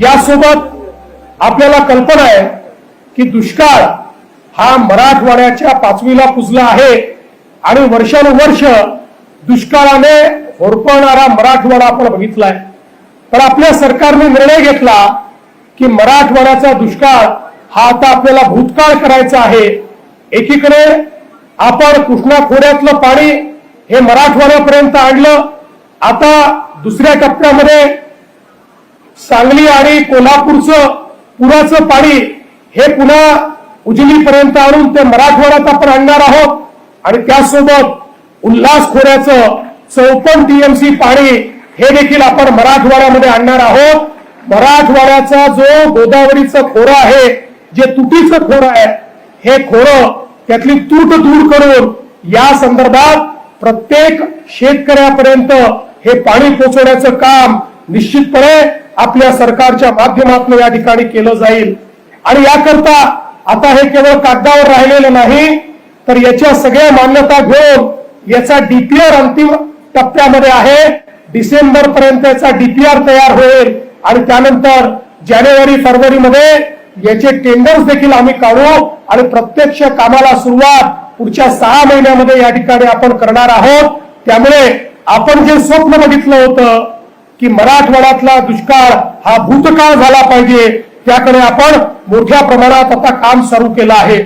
यासोबत आपल्याला कल्पना आहे की दुष्काळ हा मराठवाड्याच्या पाचवीला पुजला आहे आणि वर्षानुवर्ष दुष्काळाने होरपळणारा मराठवाडा आपण बघितलाय. पण आपल्या सरकारने निर्णय घेतला की मराठवाड्याचा दुष्काळ हा आता आपल्याला भूतकाळ करायचा आहे. एकीकडे आपण कृष्णा खोऱ्यातलं पाणी हे मराठवाड्यापर्यंत आणलं. आता दुसऱ्या टप्प्यामध्ये सांगली आणि कोल्हापूरचं पुराचं पाणी हे पुन्हा उजनीपर्यंत आणून ते मराठवाड्यात आपण आणणार आहोत. आणि त्यासोबत उल्हास खोऱ्याचं चौपन्न टीएमसी पाणी हे देखील आपण मराठवाड्यामध्ये आणणार आहोत. मराठवाड्याचा जो गोदावरीचं खोरं आहे जे तुटीचं खोरं आहे हे खोरं त्यातली तूट दूर करून या संदर्भात प्रत्येक शेतकऱ्यापर्यंत हे पाणी पोचवण्याचं काम निश्चितपणे आपल्या सरकारच्या माध्यमातून या ठिकाणी केलं जाईल. आणि याकरता आता हे केवळ कागदावर राहिलेलं नाही तर याच्या सगळ्या मान्यता घेऊन याचा डीपीआर अंतिम टप्प्यामध्ये आहे. डिसेंबर पर्यंत याचा डीपीआर तयार होईल. आणि त्यानंतर जानेवारी फरवरीमध्ये याचे टेंडर्स देखील आम्ही काढू आणि प्रत्यक्ष कामाला सुरुवात पुढच्या सहा महिन्यामध्ये या ठिकाणी आपण करणार आहोत. त्यामुळे आपण जे स्वप्न बघितलं होतं की मराठवाड्यातला दुष्काळ हा भूतकाळ झाला पाहिजे. त्याकडे आपण मोठ्या प्रमाणात आता काम सुरू केलं आहे.